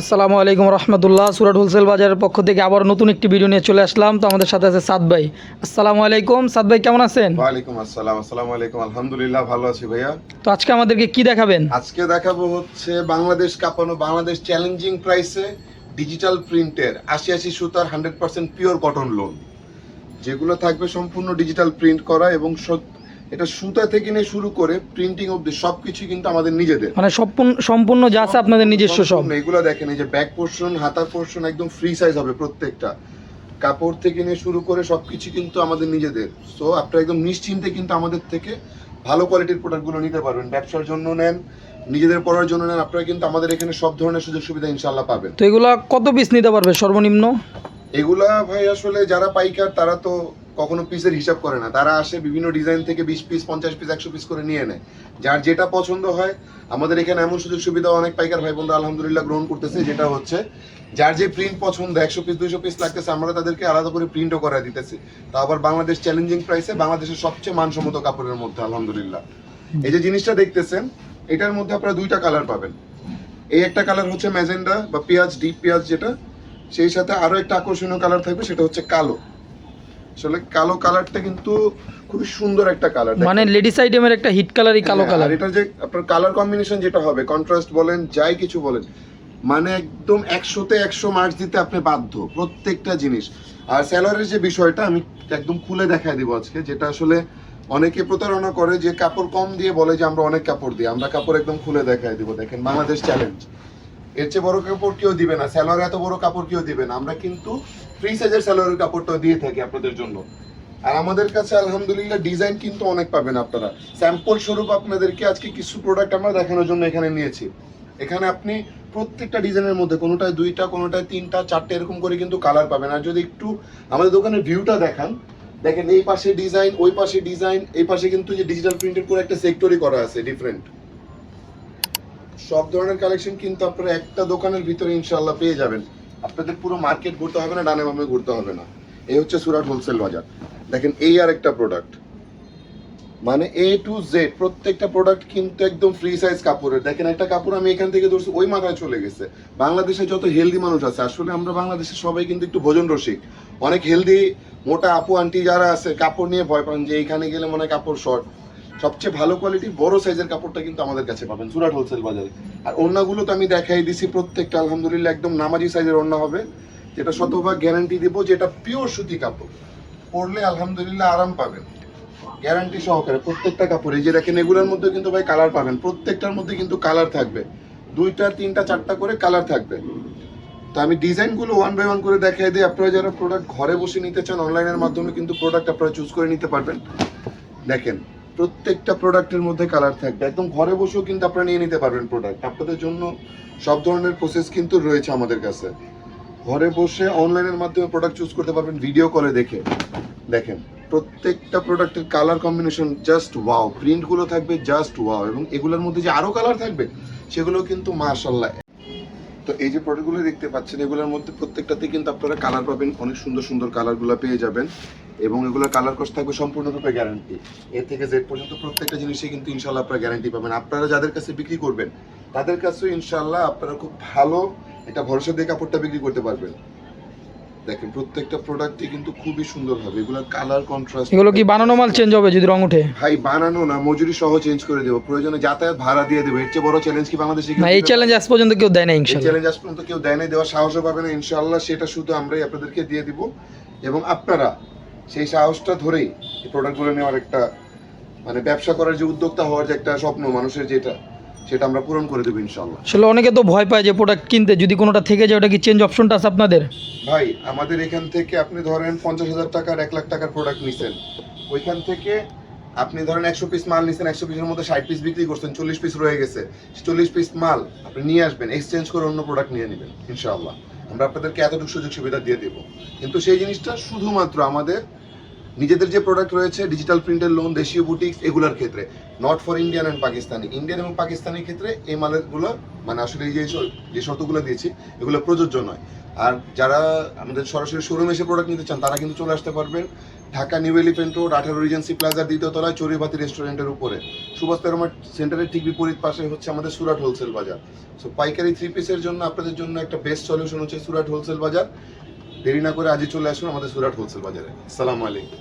আসসালামু আলাইকুম রহমতুল্লাহ সুরাট হোলসেল বাজারের পক্ষ থেকে আবার নতুন একটি ভিডিও নিয়ে চলে আসলাম। তো আমাদের সাথে আছে সাদ ভাই। আসসালামু আলাইকুম সাদ ভাই কেমন আছেন? ওয়ালাইকুম আসসালাম আসসালামু আলাইকুম আলহামদুলিল্লাহ ভালো আছি ভাইয়া। তো আজকে আমাদেরকে কি দেখাবেন? আজকে দেখাবো হচ্ছে বাংলাদেশ কাঁপানো বাংলাদেশ চ্যালেঞ্জিং প্রাইসে ডিজিটাল প্রিন্টের আশি আশি সুতার hundred percent pure cotton lawn যেগুলো থাকবে সম্পূর্ণ ডিজিটাল প্রিন্ট করা এবং এটা সুতা থেকে নিয়ে শুরু করে প্রিন্টিং অব্দি সবকিছু কিন্তু আমাদের নিজেদের। মানে সম্পূর্ণ সম্পূর্ণ যা আছে আপনাদের নিজস্ব সব। এগুলো দেখেন এই যে ব্যাক পোর্শন হাতার পোর্শন একদম ফ্রি সাইজ হবে প্রত্যেকটা। কাপড় থেকে নিয়ে শুরু করে সবকিছু কিন্তু আমাদের নিজেদের। সো আপনারা একদম নিশ্চিন্তে কিন্তু আমাদের থেকে ভালো কোয়ালিটির প্রোডাক্টগুলো নিতে পারবেন। ব্যবসার জন্য নেন নিজেদের পড়ার জন্য নেন আপনারা কিন্তু আমাদের এখানে সব ধরনের সুযোগ সুবিধা ইনশাল্লাহ পাবেন। তো এগুলা কত পিস নিতে পারবে সর্বনিম্ন? এগুলা ভাই আসলে যারা পাইকার তারা তো কখনো পিসের হিসাব করে না। তারা আসে বিভিন্ন ডিজাইন থেকে বিশ পিস পঞ্চাশ পিস একশো পিস করে নিয়ে নেয়। যার যেটা পছন্দ হয়, আমাদের এখানে এমন সুযোগ সুবিধা অনেক পাইকার ভাই বোনরা আলহামদুলিল্লাহ গ্রহণ করতেছে, যেটা হচ্ছে যার যে প্রিন্ট পছন্দ, একশো পিস দুইশো পিস লাগতেছে, আমরা তাদেরকে আলাদা করে প্রিন্টও করা দিতেছি। তা আবার বাংলাদেশ চ্যালেঞ্জিং প্রাইসে বাংলাদেশের সবচেয়ে মানসম্মত কাপড়ের মধ্যে, আলহামদুলিল্লাহ। এই যে জিনিসটা দেখতেছেন, এটার মধ্যে আপনারা দুইটা কালার পাবেন। এই একটা কালার হচ্ছে ম্যাজেন্ডা বা পেঁয়াজ ডিপ পেঁয়াজ যেটা, সেই সাথে আরও একটা আকর্ষণীয় কালার থাকবে, সেটা হচ্ছে কালো। আসলে কালো কালারটা কিন্তু খুবই সুন্দর একটা কালার। মানে লেডিস আইটেমের একটা হিট কালারই কালো কালার। এটা যে আপনার কালার কম্বিনেশন যেটা হবে কন্ট্রাস্ট বলেন যাই কিছু বলেন মানে একদম একশোতে একশো মার্কস দিতে আপনি বাধ্য প্রত্যেকটা জিনিস। আর স্যালারির যে বিষয়টা আমি একদম খুলে দেখাই দিব আজকে যেটা আসলে অনেকে প্রতারণা করে যে কাপড় কম দিয়ে বলে যে আমরা অনেক কাপড় দিই আমরা কাপড় একদম খুলে দেখাই দিব। দেখেন বাংলাদেশ চ্যালেঞ্জ এর চেয়ে বড় কাপড় কেউ দিবে না, স্যালোয়ার এত বড় কাপড় কেউ দিবে না। আমরা কিন্তু ফ্রি সাইজের স্যালোয়ারের কাপড়টা দিয়ে থাকি আপনাদের জন্য। আর আমাদের কাছে আলহামদুলিল্লাহ ডিজাইন কিন্তু অনেক পাবেন আপনারা। স্যাম্পল স্বরূপ আপনাদেরকে আজকে কিছু প্রোডাক্ট আমরা দেখানোর জন্য এখানে নিয়েছি। এখানে আপনি প্রত্যেকটা ডিজাইনের মধ্যে কোনোটায় দুইটা, কোনোটায় তিনটা, চারটে এরকম করে কিন্তু কালার পাবেন। আর যদি একটু আমাদের দোকানের ভিউটা দেখান, দেখেন এই পাশে ডিজাইন ওই পাশে ডিজাইন এই পাশে কিন্তু যে ডিজিটাল প্রিন্টের করে একটা সেক্টরই করা আছে ডিফারেন্ট সব ধরনের কালেকশন কিন্তু আপনারা একটা দোকানের ভিতরে ইনশাল্লাহ পেয়ে যাবেন। আপনাদের পুরো মার্কেট ঘুরতে হবে না, ডানে বামে ঘুরতে হবে না। এই হচ্ছে সুরাট হোলসেল বাজার। দেখেন এই আর একটা প্রোডাক্ট মানে এ টু জেড প্রত্যেকটা প্রোডাক্ট কিন্তু একদম ফ্রি সাইজ কাপড়ের। দেখেন একটা কাপড় আমি এখান থেকে ধরছি, ওই মাথায় চলে গেছে। বাংলাদেশে যত হেলদি মানুষ আছে, আসলে আমরা বাংলাদেশে সবাই কিন্তু একটু ভোজন রসিক। অনেক হেলদি মোটা আপু, আন্টি যারা আছে, কাপড় নিয়ে ভয় পান যে এইখানে গেলে মনে হয় কাপড় শর্ট সবচেয়ে ভালো কোয়ালিটি বড় সাইজের কাপড়টা কিন্তু আমাদের কাছে পাবেন সুরাট হোলসেল বাজারে। আর ওড়নাগুলো তো আমি দেখাই দিছি প্রত্যেকটা, আলহামদুলিল্লাহ একদম নামাজি সাইজের ওড়না হবে। যেটা শতভাগ গ্যারান্টি দেবো, যেটা পিওর সুতি কাপড়। পরলে আলহামদুলিল্লাহ আরাম পাবেন। গ্যারান্টি সহকারে প্রত্যেকটা কাপড়। এই যে দেখেন, এগুলোর মধ্যে কিন্তু ভাই কালার পাবেন। প্রত্যেকটার মধ্যে কিন্তু কালার থাকবে। দুইটা, তিনটা, চারটা করে কালার থাকবে। তো আমি ডিজাইনগুলো ওয়ান বাই ওয়ান করে দেখাই দিই। আপনারা যারা প্রোডাক্ট ঘরে বসে নিতে চান অনলাইনের মাধ্যমে কিন্তু প্রোডাক্ট আপনারা চুজ করে নিতে পারবেন। দেখেন প্রত্যেকটা প্রোডাক্টের মধ্যে কালার থাকবে। একদম ঘরে বসেও কিন্তু আপনারা নিয়ে নিতে পারবেন প্রোডাক্ট আপনাদের জন্য সব ধরনের প্রসেস কিন্তু রয়েছে আমাদের কাছে। ঘরে বসে অনলাইনের মাধ্যমে প্রোডাক্ট চুজ করতে পারবেন ভিডিও কলে দেখে। দেখেন, প্রত্যেকটা প্রোডাক্টের কালার কম্বিনেশন জাস্ট ওয়াও প্রিন্টগুলো থাকবে জাস্ট ওয়াও এবং এগুলোর মধ্যে যে আরও কালার থাকবে সেগুলো কিন্তু মাশাল্লাহ তো এই যে প্রোডাক্টগুলো দেখতে পাচ্ছেন, এগুলোর মধ্যে প্রত্যেকটাতে কিন্তু আপনারা কালার পাবেন। অনেক সুন্দর সুন্দর কালারগুলো পেয়ে যাবেন। এবং এগুলোর কালার কস্ট থাকবে সম্পূর্ণরূপে গ্যারান্টি এ থেকে জেড পর্যন্ত প্রত্যেকটা জিনিসে কিন্তু ইনশাল্লাহ আপনারা গ্যারান্টি পাবেন। আপনারা যাদের কাছে বিক্রি করবেন তাদের কাছেও ইনশাল্লাহ আপনারা খুব ভালো একটা ভরসা দিয়ে কাপড়টা বিক্রি করতে পারবেন। দেখেন প্রত্যেকটা প্রোডাক্টই কিন্তু খুবই সুন্দর হবে। এগুলোর কালার কন্ট্রাস্ট এগুলো কি বানানো মাল চেঞ্জ হবে যদি রং উঠে ভাই বানানো না মজুরি সহ চেঞ্জ করে দেবো। প্রয়োজনে যাতায়াত ভাড়া দিয়ে দেবো। এর চেয়ে বড় চ্যালেঞ্জ কি বাংলাদেশে না এই চ্যালেঞ্জ আজ পর্যন্ত কেউ দেয় না এই ইনশাল্লাহ চ্যালেঞ্জ আজ পর্যন্ত কেউ দেয় না দেওয়ার সাহসও পাবে না। ইনশাআল্লাহ সেটা শুধু আমরাই আপনাদেরকে দিয়ে দিব। এবং আপনারা সেই সাহসটা ধরেই এই প্রোডাক্টগুলো নেওয়ার একটা মানে ব্যবসা করার যে উদ্যোক্তা হওয়ার যে একটা স্বপ্ন মানুষের যেটা সেটা আমরা পূরণ করে দেবো ইনশাল্লাহ আসলে অনেকে তো ভয় পায় যে প্রোডাক্ট কিনতে যদি কোনোটা থেকে যায় ওটা কি চেঞ্জ অপশনটা আছে আপনাদের? ভাই আমাদের এখান থেকে আপনি ধরেন পঞ্চাশ হাজার টাকার এক লাখ টাকার প্রোডাক্ট নিছেন। ওইখান থেকে আপনি ধরেন একশো পিস মাল নিছেন একশো পিসের মধ্যে ষাট পিস বিক্রি করছেন চল্লিশ পিস রয়ে গেছে। চল্লিশ পিস মাল আপনি নিয়ে আসবেন এক্সচেঞ্জ করে অন্য প্রোডাক্ট নিয়ে নেবেন ইনশাআল্লাহ। আমরা আপনাদেরকে এতটুকু সুযোগ সুবিধা দিয়ে দেবো। কিন্তু সেই জিনিসটা শুধুমাত্র আমাদের নিজেদের যে প্রোডাক্ট রয়েছে ডিজিটাল প্রিন্টের লোন দেশীয় বুটিক্স এগুলোর ক্ষেত্রে। Not for Indian and Pakistani Indian এবং পাকিস্তানের ক্ষেত্রে এই মালেরগুলো মানে আসলে এই যে শর্তগুলো দিয়েছি, এগুলো প্রযোজ্য নয়। আর যারা আমাদের সরাসরি শোরুম এসে প্রোডাক্ট নিতে চান, তারা কিন্তু চলে আসতে পারবেন ঢাকা নিউ এলিফেন্ট রোড আঠারো রিজেন্সি প্লাজার দ্বিতীয়তলায় তলায় চড়ুইভাতি রেস্টুরেন্টের উপরে। সুভাষ পেরোমার সেন্টারের ঠিক বিপরীত পাশে হচ্ছে আমাদের সুরাট হোলসেল বাজার। সো পাইকারি থ্রি পিসের জন্য আপনাদের জন্য একটা বেস্ট সলিউশন হচ্ছে সুরাট হোলসেল বাজার। দেরি না করে আজই চলে আসুন আমাদের সুরাট হোলসেল বাজারে। আসসালামু আলাইকুম।